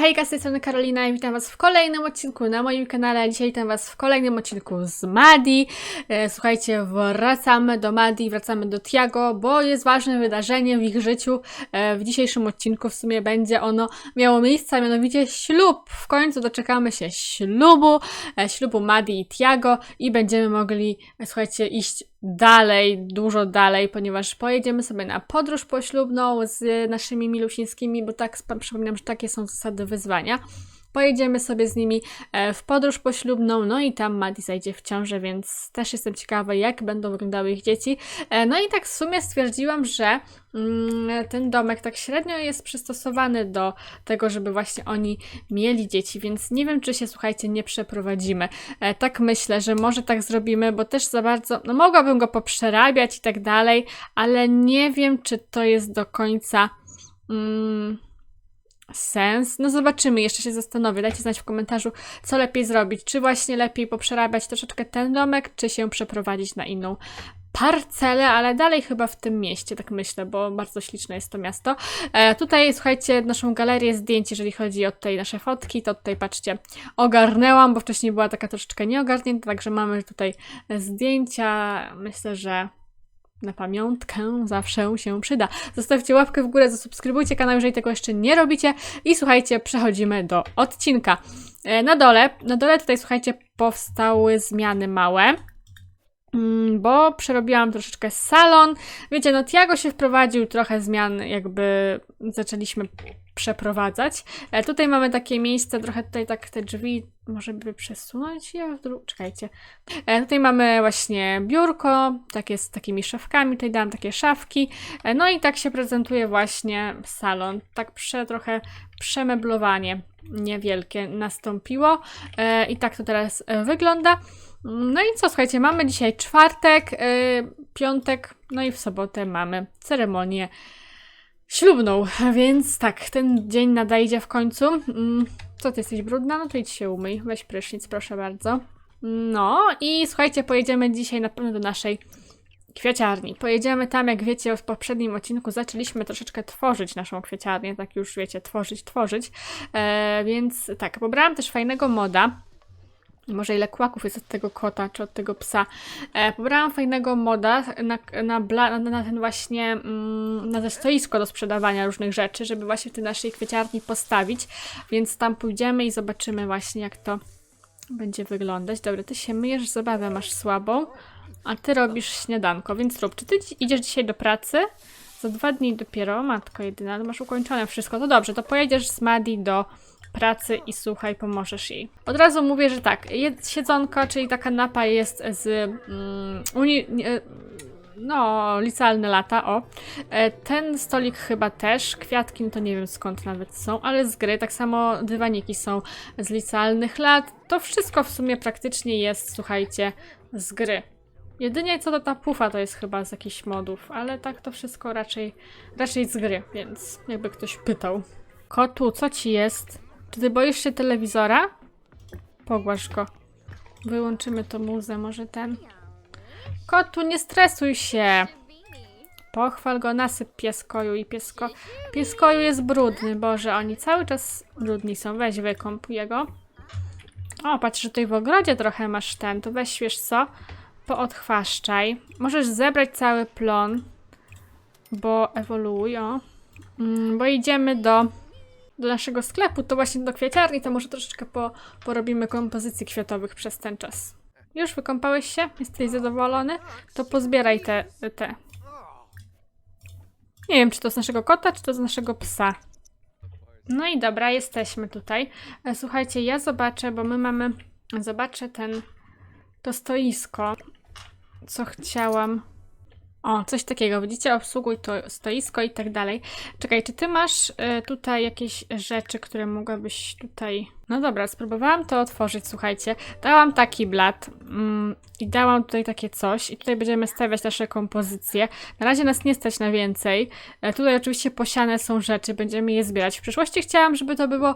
hejka, z tej strony Karolina i witam Was w kolejnym odcinku na moim kanale. Dzisiaj witam Was w kolejnym odcinku z Madi. E, Słuchajcie, wracamy do Madi, wracamy do Tiago, bo jest ważne wydarzenie w ich życiu. E, W dzisiejszym odcinku w sumie będzie ono miało miejsce, a mianowicie ślub. W końcu doczekamy się ślubu, e, ślubu Madi i Tiago i będziemy mogli, słuchajcie, iść dalej, dużo dalej, ponieważ pojedziemy sobie na podróż poślubną z naszymi milusińskimi, bo tak przypominam, że takie są zasady wyzwania. Pojedziemy sobie z nimi e, w podróż poślubną, no i tam Madi zajdzie w ciążę, więc też jestem ciekawa, jak będą wyglądały ich dzieci. E, No i tak w sumie stwierdziłam, że mm, ten domek tak średnio jest przystosowany do tego, żeby właśnie oni mieli dzieci, więc nie wiem, czy się, słuchajcie, nie przeprowadzimy. E, tak myślę, że może tak zrobimy, bo też za bardzo, no mogłabym go poprzerabiać i tak dalej, ale nie wiem, czy to jest do końca mm, sens. No zobaczymy, jeszcze się zastanowię. Dajcie znać w komentarzu, co lepiej zrobić. Czy właśnie lepiej poprzerabiać troszeczkę ten domek, czy się przeprowadzić na inną parcelę, ale dalej chyba w tym mieście, tak myślę, bo bardzo śliczne jest to miasto. E, tutaj, słuchajcie, naszą galerię zdjęć, jeżeli chodzi o tutaj nasze fotki, to tutaj, patrzcie, ogarnęłam, bo wcześniej była taka troszeczkę nieogarnięta, także mamy tutaj zdjęcia. Myślę, że na pamiątkę zawsze się przyda. Zostawcie łapkę w górę, zasubskrybujcie kanał, jeżeli tego jeszcze nie robicie. I słuchajcie, przechodzimy do odcinka. E, Na dole, na dole tutaj, słuchajcie, powstały zmiany małe. Mm, Bo przerobiłam troszeczkę salon. Wiecie, no Tiago się wprowadził, trochę zmian jakby zaczęliśmy przeprowadzać. E, tutaj mamy takie miejsce, trochę tutaj tak te drzwi, może by przesunąć je w czekajcie. E, tutaj mamy właśnie biurko, takie z takimi szafkami, tutaj dałam takie szafki. E, no i tak się prezentuje właśnie salon. Tak prze, trochę przemeblowanie niewielkie nastąpiło i tak to teraz wygląda. No i co, słuchajcie, mamy dzisiaj czwartek, e, piątek, no i w sobotę mamy ceremonię ślubną, więc tak, ten dzień nadejdzie w końcu. Mm, Co, ty jesteś brudna? No to idź się umyj, weź prysznic, proszę bardzo. No i słuchajcie, pojedziemy dzisiaj na pewno do naszej kwiaciarni. Pojedziemy tam, jak wiecie, w poprzednim odcinku zaczęliśmy troszeczkę tworzyć naszą kwiaciarnię, tak już wiecie, tworzyć, tworzyć. E, więc tak, pobrałam też fajnego moda. Może ile kłaków jest od tego kota, czy od tego psa. E, pobrałam fajnego moda na, na, bla, na, ten właśnie, mm, na to stoisko do sprzedawania różnych rzeczy, żeby właśnie w tej naszej kwieciarni postawić. Więc tam pójdziemy i zobaczymy właśnie, jak to będzie wyglądać. Dobra, ty się myjesz, zabawę masz słabą, a ty robisz śniadanko, więc rób. Czy ty dzi- idziesz dzisiaj do pracy? Za dwa dni dopiero, matko jedyna, ale masz ukończone wszystko. To dobrze, to pojedziesz z Madi do pracy i słuchaj, pomożesz jej. Od razu mówię, że tak, siedzonko, czyli ta kanapa jest z mm, uni- no, licealne lata, o. E, Ten stolik chyba też, kwiatki, no to nie wiem skąd nawet są, ale z gry, tak samo dywaniki są z licealnych lat. To wszystko w sumie praktycznie jest, słuchajcie, z gry. Jedynie co do ta pufa to jest chyba z jakichś modów, ale tak to wszystko raczej, raczej z gry, więc jakby ktoś pytał. Kotu, co ci jest? Czy ty boisz się telewizora? Pogłasz go. Wyłączymy to muzę, może ten. Kotu, nie stresuj się. Pochwal go, nasyp pieskoju i piesko... Pieskoju jest brudny, Boże, oni cały czas brudni są. Weź wykąp jego. O, patrz, że tutaj w ogrodzie trochę masz ten. To weź, wiesz co? Poodchwaszczaj. Możesz zebrać cały plon, bo ewoluuj, o. Mm, bo idziemy do, do naszego sklepu, to właśnie do kwiaciarni, to może troszeczkę po, porobimy kompozycji kwiatowych przez ten czas. Już wykąpałeś się? Jesteś zadowolony? To pozbieraj te, te. Nie wiem, czy to z naszego kota, czy to z naszego psa. No i dobra, jesteśmy tutaj. E, Słuchajcie, ja zobaczę, bo my mamy. Zobaczę ten. To stoisko. Co chciałam. O, coś takiego. Widzicie, obsługuj to stoisko i tak dalej. Czekaj, czy ty masz y, tutaj jakieś rzeczy, które mogłabyś tutaj No dobra, spróbowałam to otworzyć, słuchajcie. Dałam taki blat mm, i dałam tutaj takie coś i tutaj będziemy stawiać nasze kompozycje. Na razie nas nie stać na więcej. E, tutaj oczywiście posiane są rzeczy, będziemy je zbierać. W przyszłości chciałam, żeby to było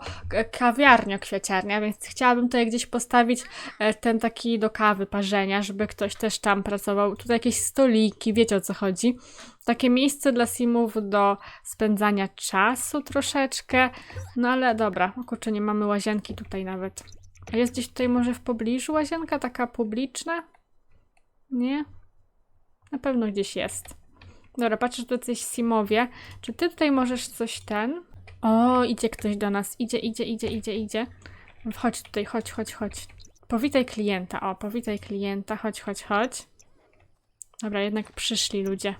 kawiarnia, kwiaciarnia, więc chciałabym tutaj gdzieś postawić e, ten taki do kawy, parzenia, żeby ktoś też tam pracował. Tutaj jakieś stoliki, wiecie o co chodzi. Takie miejsce dla simów do spędzania czasu troszeczkę. No ale dobra, o kurczę, nie mamy łazienki tutaj nawet. A jest gdzieś tutaj może w pobliżu łazienka, taka publiczna? Nie? Na pewno gdzieś jest. Dobra, patrzę, że tu jacyś simowie. Czy ty tutaj możesz coś ten? O, idzie ktoś do nas. Idzie, idzie, idzie, idzie, idzie. Chodź tutaj, chodź, chodź, chodź. Powitaj klienta. O, powitaj klienta. Chodź, chodź, chodź. Dobra, jednak przyszli ludzie.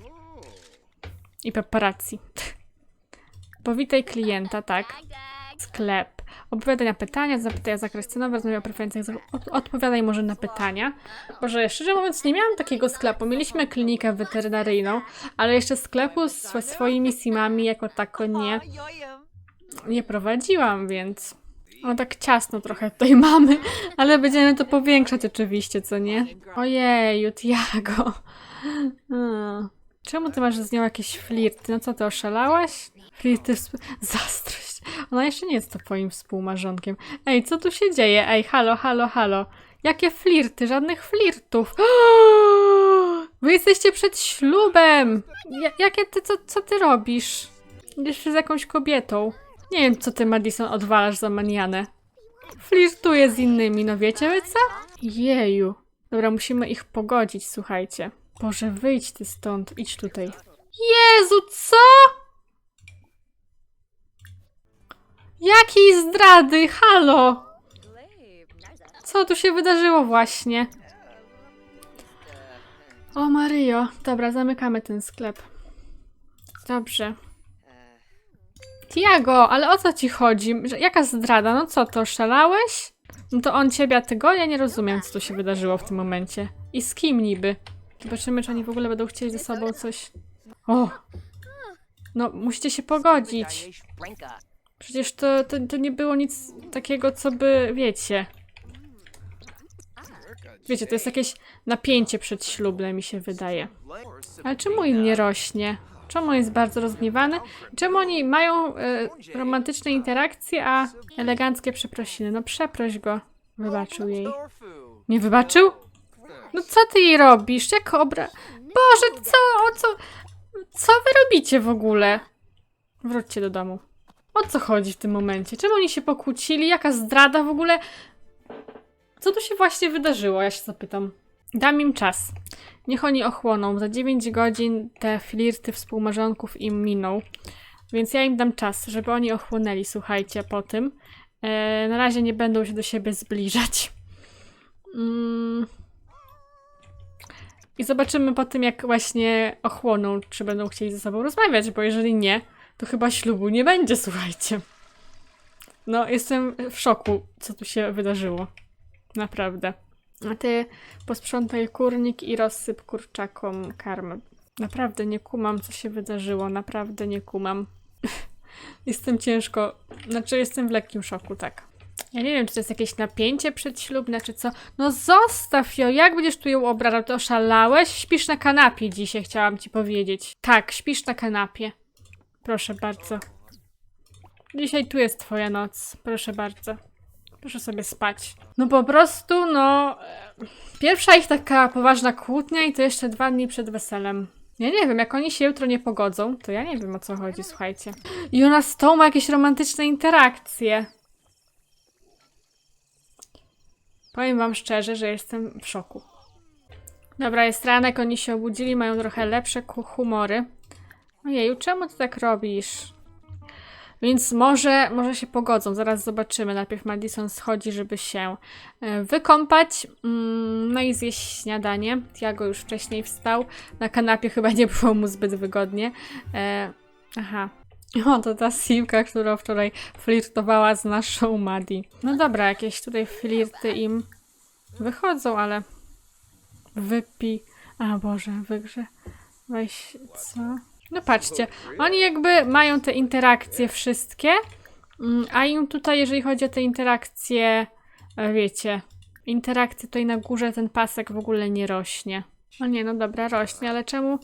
I paparazzi. Powitaj klienta, tak. Sklep. Odpowiadaj na pytania, zapytaj o zakres cenowy, rozmawiaj o preferencjach, odpowiadaj może na pytania. Boże, szczerze mówiąc, nie miałam takiego sklepu. Mieliśmy klinikę weterynaryjną, ale jeszcze sklepu ze swoimi simami jako tako nie, nie prowadziłam, więc... No tak ciasno trochę tutaj mamy, ale będziemy to powiększać oczywiście, co nie? Ojeju, Tiago. Hmm. Czemu ty masz z nią jakieś flirty? No co, ty oszalałaś? Flirty, zazdrość. Ona jeszcze nie jest to twoim współmarzonkiem. Ej, co tu się dzieje? Ej, halo, halo, halo. Jakie flirty? Żadnych flirtów. Wy jesteście przed ślubem! Ja, jakie ty, co, co ty robisz? Jeszcze z jakąś kobietą. Nie wiem, co ty, Madison, odwalasz za manianę. Flirtuję z innymi, no wiecie wy co? Jeju. Dobra, musimy ich pogodzić, słuchajcie. Boże, wyjdź ty stąd, idź tutaj. Jezu, co? Jakiej zdrady? Halo! Co tu się wydarzyło właśnie? O Maryjo. Dobra, zamykamy ten sklep. Dobrze. Tiago, ale o co ci chodzi? Jaka zdrada? No co to, szalałeś? No to on ciebie, a ty go? Ja nie rozumiem, co tu się wydarzyło w tym momencie. I z kim niby? Zobaczymy, czy oni w ogóle będą chcieli ze sobą coś... O! No, musicie się pogodzić. Przecież to, to, to nie było nic takiego, co by, wiecie... Wiecie, to jest jakieś napięcie przedślubne, mi się wydaje. Ale czemu im nie rośnie? Czemu on jest bardzo rozgniewany? Czemu oni mają e, romantyczne interakcje, a eleganckie przeprosiny? No przeproś go. Wybaczył jej. Nie wybaczył? No co ty jej robisz? Jak obra... Boże, co, o co... Co wy robicie w ogóle? Wróćcie do domu. O co chodzi w tym momencie? Czemu oni się pokłócili? Jaka zdrada w ogóle? Co tu się właśnie wydarzyło? Ja się zapytam. Dam im czas. Niech oni ochłoną. Za 9 godzin te flirty współmarzonków im miną. Więc ja im dam czas, żeby oni ochłonęli, słuchajcie, po tym. E, na razie nie będą się do siebie zbliżać. Mm. I zobaczymy po tym, jak właśnie ochłoną, czy będą chcieli ze sobą rozmawiać, bo jeżeli nie, to chyba ślubu nie będzie, słuchajcie. No, jestem w szoku, co tu się wydarzyło. Naprawdę. A ty posprzątaj kurnik i rozsyp kurczakom karmę. Naprawdę nie kumam, co się wydarzyło. Naprawdę nie kumam. jestem ciężko. Znaczy, jestem w lekkim szoku, tak. Ja nie wiem, czy to jest jakieś napięcie przedślubne, czy co. No zostaw ją, jak będziesz tu ją obrażał? Ty oszalałeś? Śpisz na kanapie dzisiaj, chciałam ci powiedzieć. Tak, śpisz na kanapie. Proszę bardzo. Dzisiaj tu jest twoja noc. Proszę bardzo. Proszę sobie spać. No po prostu, no. e, Pierwsza ich taka poważna kłótnia i to jeszcze dwa dni przed weselem. Ja nie wiem, jak oni się jutro nie pogodzą, to ja nie wiem o co chodzi, słuchajcie. I ona z tą ma jakieś romantyczne interakcje. Powiem wam szczerze, że jestem w szoku. Dobra, jest ranek, oni się obudzili, mają trochę lepsze humory. Ojeju, czemu ty tak robisz? Więc może, może się pogodzą, zaraz zobaczymy. Najpierw Madison schodzi, żeby się e, wykąpać, mm, no i zjeść śniadanie. Tiago już wcześniej wstał, na kanapie chyba nie było mu zbyt wygodnie. E, aha. O, to ta Simka, która wczoraj flirtowała z naszą Madi. No dobra, jakieś tutaj flirty im wychodzą, ale wypi... A Boże, wygrze... Weź, co? No patrzcie, oni jakby mają te interakcje wszystkie, Mm, A im tutaj, jeżeli chodzi o te interakcje, e, wiecie, interakcje tutaj na górze, ten pasek w ogóle nie rośnie. No nie, no dobra, rośnie, ale czemu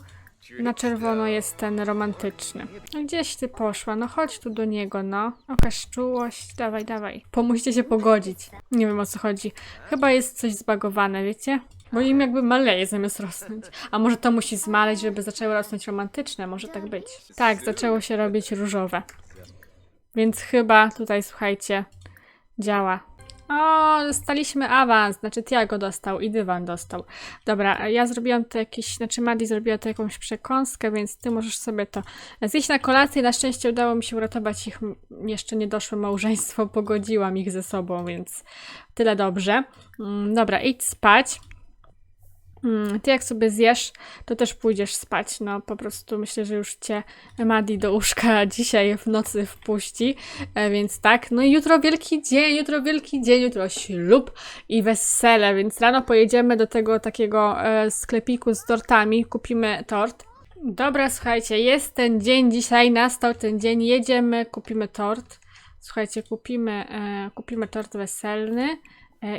na czerwono jest ten romantyczny? Gdzieś ty poszła, no chodź tu do niego, no. Okaż czułość, dawaj, dawaj. Pomóżcie się pogodzić. Nie wiem o co chodzi. Chyba jest coś zbagowane, wiecie? Bo im jakby maleje zamiast rosnąć. A może to musi zmaleć, żeby zaczęły rosnąć romantyczne? Może tak być. Tak, zaczęło się robić różowe. Więc chyba tutaj, słuchajcie, działa. O, dostaliśmy awans, znaczy Tiago dostał i dywan dostał. Dobra, ja zrobiłam to jakieś, znaczy Madi zrobiła to jakąś przekąskę, więc ty możesz sobie to zjeść na kolację. Na szczęście udało mi się uratować ich jeszcze niedoszłe małżeństwo, pogodziłam ich ze sobą, więc tyle dobrze. Mm, Dobra, idź spać. Mm, Ty jak sobie zjesz, to też pójdziesz spać. No po prostu myślę, że już cię Madi do łóżka dzisiaj w nocy wpuści. E, więc tak, no i jutro wielki dzień, jutro wielki dzień, jutro ślub i wesele, więc rano pojedziemy do tego takiego e, sklepiku z tortami, kupimy tort. Dobra, słuchajcie, jest ten dzień dzisiaj, nastał ten dzień, jedziemy, kupimy tort. Słuchajcie, kupimy, e, kupimy tort weselny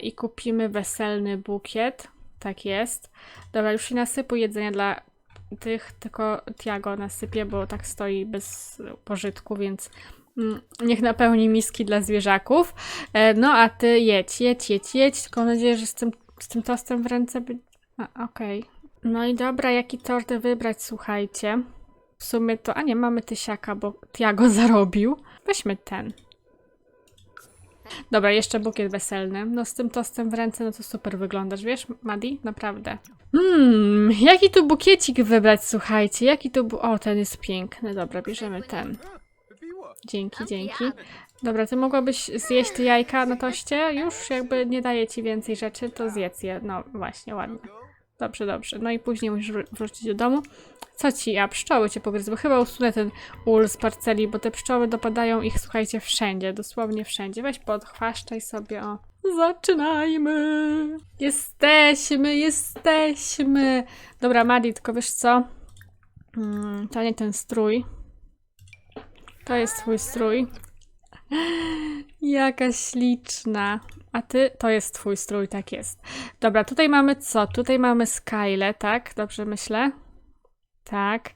i kupimy weselny bukiet. Tak jest. Dobra, już się nasypuję jedzenia dla tych, tylko Tiago nasypie, bo tak stoi bez pożytku, więc mm, niech napełni miski dla zwierzaków. E, no a ty jedź, jedź, jedź, jedź, tylko mam nadzieję, że z tym, z tym tostem w ręce by... Okej. No i dobra, jaki tort wybrać, słuchajcie. W sumie to... A nie, mamy tysiaka, bo Tiago zarobił. Weźmy ten. Dobra, jeszcze bukiet weselny. No z tym tostem w ręce, no to super wyglądasz, wiesz, Madi? Naprawdę. Hmm, jaki tu bukiecik wybrać, słuchajcie? Jaki tu... Bu- o, ten jest piękny. Dobra, bierzemy ten. Dzięki, dzięki. Dobra, ty mogłabyś zjeść jajka na toście? Już jakby nie daje ci więcej rzeczy, to zjedz je. No właśnie, ładnie. Dobrze, dobrze. No i później musisz wr- wrócić do domu. Co ci? A pszczoły cię pogryzły. Chyba usunę ten ul z parceli, bo te pszczoły dopadają ich, słuchajcie, wszędzie. Dosłownie wszędzie. Weź podchwaszczaj sobie, o. Zaczynajmy! Jesteśmy, jesteśmy! Dobra, Madi, tylko wiesz co? Mm, to nie ten strój. To jest twój strój. Jaka śliczna. A ty, to jest twój strój, tak jest. Dobra, tutaj mamy co? Tutaj mamy Skyle, tak? Dobrze myślę? Tak.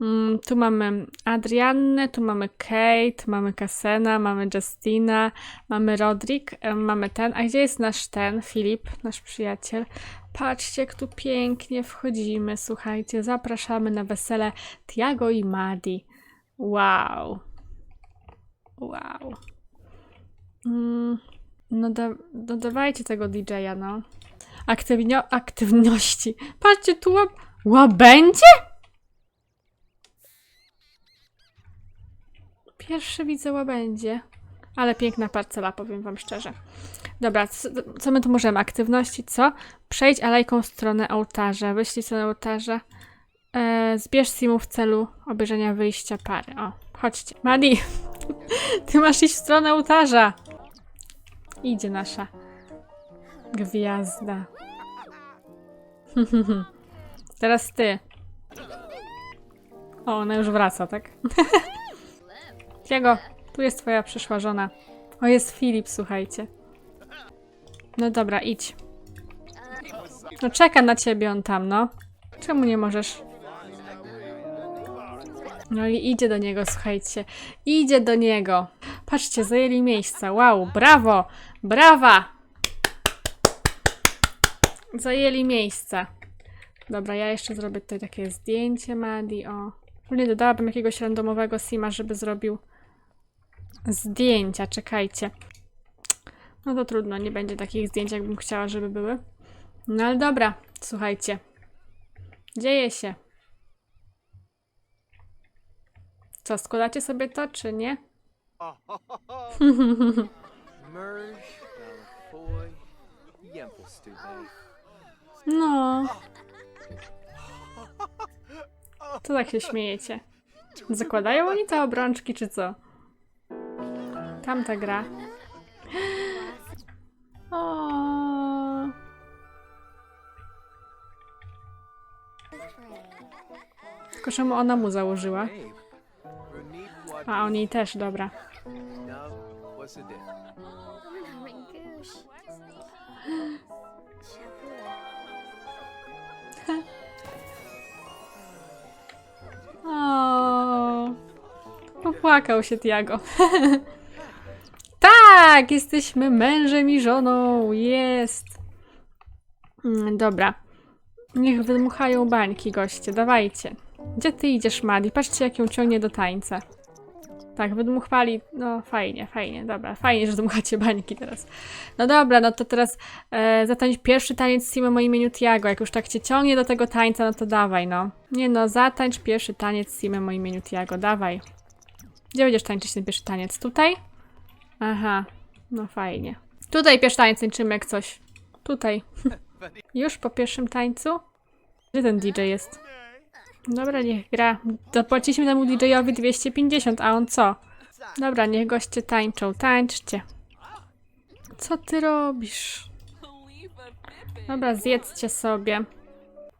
Mm, tu mamy Adriannę, tu mamy Kate, mamy Kasena, mamy Justina, mamy Rodrik, em, mamy ten. A gdzie jest nasz ten, Filip, nasz przyjaciel? Patrzcie, jak tu pięknie wchodzimy. Słuchajcie, zapraszamy na wesele Tiago i Madi. Wow. Wow. Mm, no, da, no dawajcie tego DJ-a, no. Aktywnio- aktywności. Patrzcie, tu łab... łabędzie? Pierwszy widzę łabędzie. Ale piękna parcela, powiem wam szczerze. Dobra, co, co my tu możemy? Aktywności, co? Przejdź alejką w stronę ołtarza. Wyślij stronę ołtarza. E, zbierz simu w celu obejrzenia wyjścia pary. O, chodźcie. Madi, ty masz iść w stronę ołtarza. Idzie nasza gwiazda. Teraz ty. O, ona już wraca, tak? Tiago, tu jest twoja przyszła żona. O, jest Filip, słuchajcie. No dobra, idź. No czeka na ciebie on tam, no. Czemu nie możesz? No i idzie do niego, słuchajcie. Idzie do niego. Patrzcie, zajęli miejsca. Wow, brawo! Brawa! Zajęli miejsca. Dobra, ja jeszcze zrobię tutaj takie zdjęcie Madi, o. Ogólnie dodałabym jakiegoś randomowego sima, żeby zrobił zdjęcia. Czekajcie. No to trudno, nie będzie takich zdjęć, jakbym chciała, żeby były. No ale dobra, słuchajcie. Dzieje się. Co, składacie sobie to, czy nie? No. Co tak się śmiejecie? Zakładają oni te obrączki, czy co? Tamta gra. O. Tylko czemu ona mu założyła? A on jej też, dobra. O, popłakał się Tiago. tak, jesteśmy mężem i żoną. Jest. Mm, Dobra. Niech wydmuchają bańki, goście. Dawajcie. Gdzie ty idziesz, Madi? Patrzcie, jak ją ciągnie do tańca. Tak, wydmuchwali. No, fajnie, fajnie. Dobra, fajnie, że dmuchacie bańki teraz. No dobra, no to teraz e, zatańcz pierwszy taniec z Simem o imieniu Tiago. Jak już tak cię ciągnie do tego tańca, no to dawaj, no. Nie no, zatańcz pierwszy taniec z Simem o imieniu Tiago, dawaj. Gdzie będziesz tańczyć ten pierwszy taniec? Tutaj? Aha, no fajnie. Tutaj pierwszy taniec tańczymy jak coś. Tutaj. Już po pierwszym tańcu? Gdzie ten DJ jest? Dobra, niech gra. Zapłaciliśmy temu DJ-owi 250, a on co? Dobra, niech goście tańczą. Tańczcie. Co ty robisz? Dobra, zjedzcie sobie.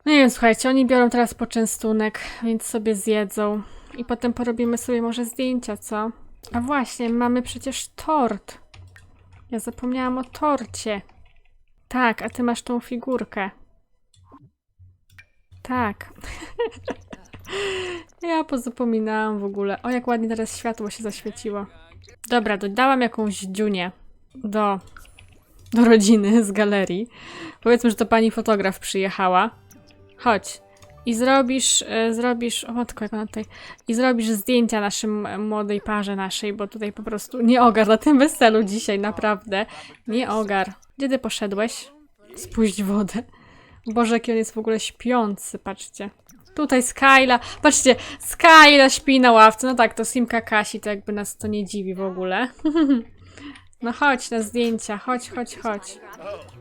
No nie wiem, słuchajcie, oni biorą teraz poczęstunek, więc sobie zjedzą. I potem porobimy sobie może zdjęcia, co? A właśnie, mamy przecież tort. Ja zapomniałam o torcie. Tak, a ty masz tą figurkę. Tak. ja pozapominałam w ogóle. O, jak ładnie teraz światło się zaświeciło. Dobra, dodałam jakąś dziunię do, do rodziny z galerii. Powiedzmy, że to pani fotograf przyjechała. Chodź. I zrobisz, e, zrobisz, o matko, jak ona tutaj, i zrobisz zdjęcia naszym e, młodej parze naszej, bo tutaj po prostu nie ogar na tym weselu dzisiaj, naprawdę. Nie ogar. Gdzie ty poszedłeś? Spuść wodę. Boże, jaki on jest w ogóle śpiący, patrzcie. Tutaj Skyla, patrzcie, Skyla śpi na ławce. No tak, to Simka Kasi, to jakby nas to nie dziwi w ogóle. no chodź na zdjęcia, chodź, chodź, chodź.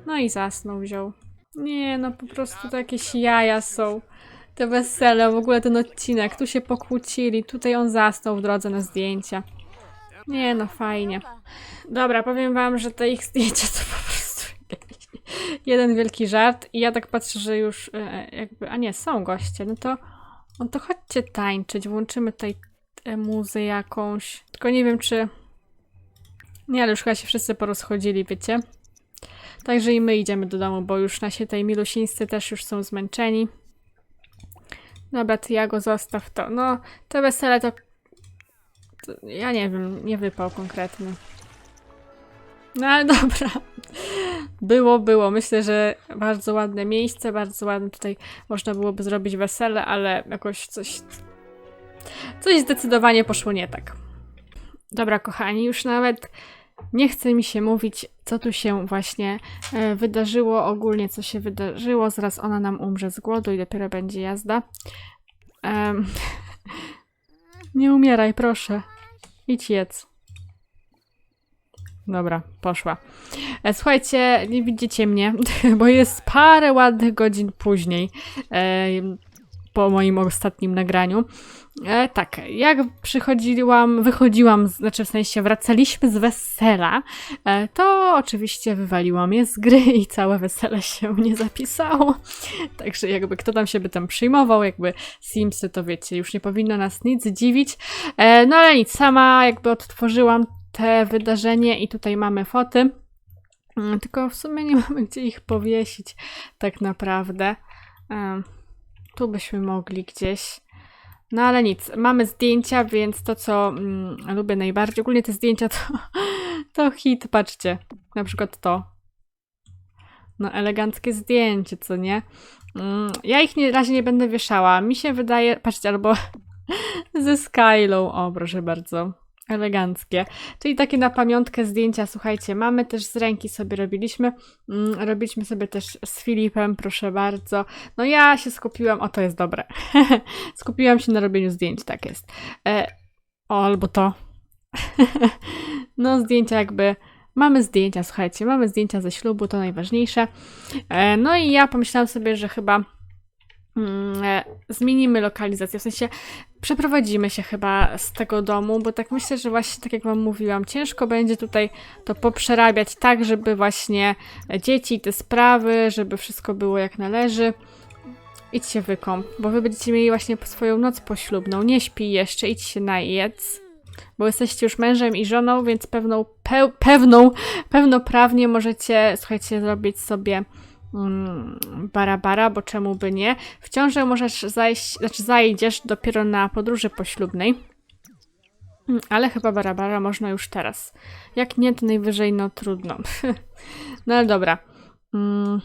No i zasnął, wziął. Nie, no po prostu to jakieś jaja są. Te wesele, w ogóle ten odcinek. Tu się pokłócili, tutaj on zasnął w drodze na zdjęcia. Nie, no fajnie. Dobra, powiem wam, że te ich zdjęcia to po prostu jeden wielki żart. I ja tak patrzę, że już e, jakby... A nie, są goście. No to, no to chodźcie tańczyć. Włączymy tutaj muzę jakąś. Tylko nie wiem, czy... Nie, ale już chyba się wszyscy porozchodzili, wiecie? Także i my idziemy do domu, bo już nasi tej milusińscy też już są zmęczeni. Dobra, ty ja go zostaw to. No, te wesele to... to ja nie wiem, nie wypał konkretny. No ale dobra. Było, było. Myślę, że bardzo ładne miejsce, bardzo ładne tutaj można byłoby zrobić wesele, ale jakoś coś... Coś zdecydowanie poszło nie tak. Dobra, kochani, już nawet nie chce mi się mówić, co tu się właśnie e, wydarzyło, ogólnie co się wydarzyło. Zaraz ona nam umrze z głodu i dopiero będzie jazda. Em, nie umieraj, proszę. Idź jedz. Dobra, poszła. E, Słuchajcie, nie widzicie mnie, bo jest parę ładnych godzin później e, po moim ostatnim nagraniu. E, tak, jak przychodziłam, wychodziłam, znaczy w sensie wracaliśmy z wesela, to oczywiście wywaliłam je z gry i całe wesele się nie zapisało. Także jakby kto tam się by tam przyjmował, jakby Simsy, to wiecie, już nie powinno nas nic dziwić. No ale nic, sama jakby odtworzyłam te wydarzenie i tutaj mamy foty. Mm, Tylko w sumie nie mamy gdzie ich powiesić, tak naprawdę. Tu byśmy mogli gdzieś. No ale nic, mamy zdjęcia, więc to, co mm, lubię najbardziej, ogólnie te zdjęcia to, to hit, patrzcie. Na przykład to. No, eleganckie zdjęcie, co nie? Mm, ja ich nie, razie nie będę wieszała. Mi się wydaje, patrzcie, albo ze Skylą, o proszę bardzo. Eleganckie. Czyli takie na pamiątkę zdjęcia, słuchajcie, mamy też z ręki sobie robiliśmy. Mm, robiliśmy sobie też z Filipem, proszę bardzo. No ja się skupiłam, o to jest dobre. skupiłam się na robieniu zdjęć, tak jest. E, o, albo to. no zdjęcia jakby... Mamy zdjęcia, słuchajcie, mamy zdjęcia ze ślubu, to najważniejsze. E, no i ja pomyślałam sobie, że chyba zmienimy lokalizację, w sensie przeprowadzimy się chyba z tego domu, bo tak myślę, że właśnie tak jak Wam mówiłam, ciężko będzie tutaj to poprzerabiać tak, żeby właśnie dzieci, te sprawy, żeby wszystko było jak należy. Idź się wykąp, bo Wy będziecie mieli właśnie swoją noc poślubną. Nie śpi jeszcze, idź się najedz. bo jesteście już mężem i żoną, więc pewną, peł, pewną, pełnoprawnie możecie, słuchajcie, zrobić sobie mm, bara-bara, bo czemu by nie. W ciążę możesz zajść, znaczy zajdziesz dopiero na podróży poślubnej. Mm, Ale chyba barabara można już teraz. Jak nie, to najwyżej no trudno. no ale dobra. Mm,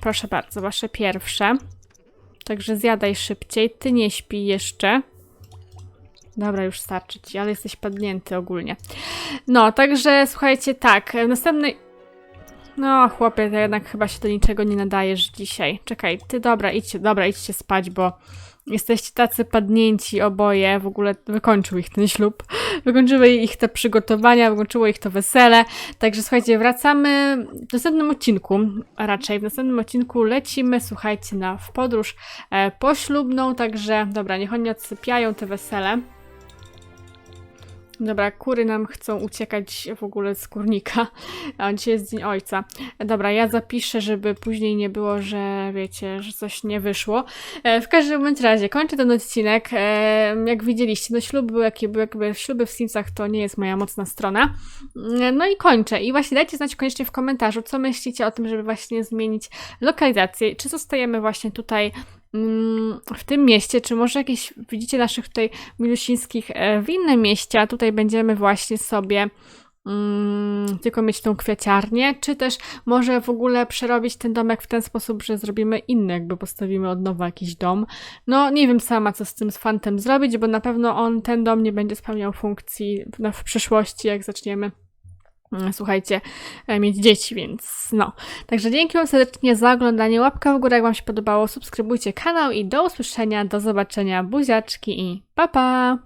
proszę bardzo, wasze pierwsze. Także zjadaj szybciej. Ty nie śpi jeszcze. Dobra, już starczy ci, ale jesteś padnięty ogólnie. No, także słuchajcie, tak. w Następnej. No, chłopie, to jednak chyba się do niczego nie nadajesz dzisiaj. Czekaj, ty dobra, idźcie, dobra, idźcie spać, bo jesteście tacy padnięci oboje. W ogóle wykończył ich ten ślub. Wykończyły ich te przygotowania, wykończyło ich to wesele. Także słuchajcie, wracamy w następnym odcinku, a raczej w następnym odcinku lecimy, słuchajcie, na w podróż e, poślubną, także dobra, niech oni odsypiają te wesele. Dobra, kury nam chcą uciekać w ogóle z kurnika, a dzisiaj jest Dzień Ojca. Dobra, ja zapiszę, żeby później nie było, że wiecie, że coś nie wyszło. E, w każdym bądź razie kończę ten odcinek. E, jak widzieliście, no śluby jakie były, jakby śluby w Simsach to nie jest moja mocna strona. E, No i kończę. I właśnie dajcie znać koniecznie w komentarzu, co myślicie o tym, żeby właśnie zmienić lokalizację. Czy zostajemy właśnie tutaj w tym mieście, czy może jakieś widzicie naszych tutaj milusińskich e, w innym mieście, a tutaj będziemy właśnie sobie mm, tylko mieć tą kwiaciarnię, czy też może w ogóle przerobić ten domek w ten sposób, że zrobimy inny, jakby postawimy od nowa jakiś dom. No nie wiem sama, co z tym fantem zrobić, bo na pewno on, ten dom nie będzie spełniał funkcji w, w przyszłości, jak zaczniemy mm, słuchajcie, e, mieć dzieci, więc no. Także dzięki Wam serdecznie za oglądanie. Łapka w górę, jak Wam się podobało. Subskrybujcie kanał i do usłyszenia, do zobaczenia. Buziaczki i pa pa!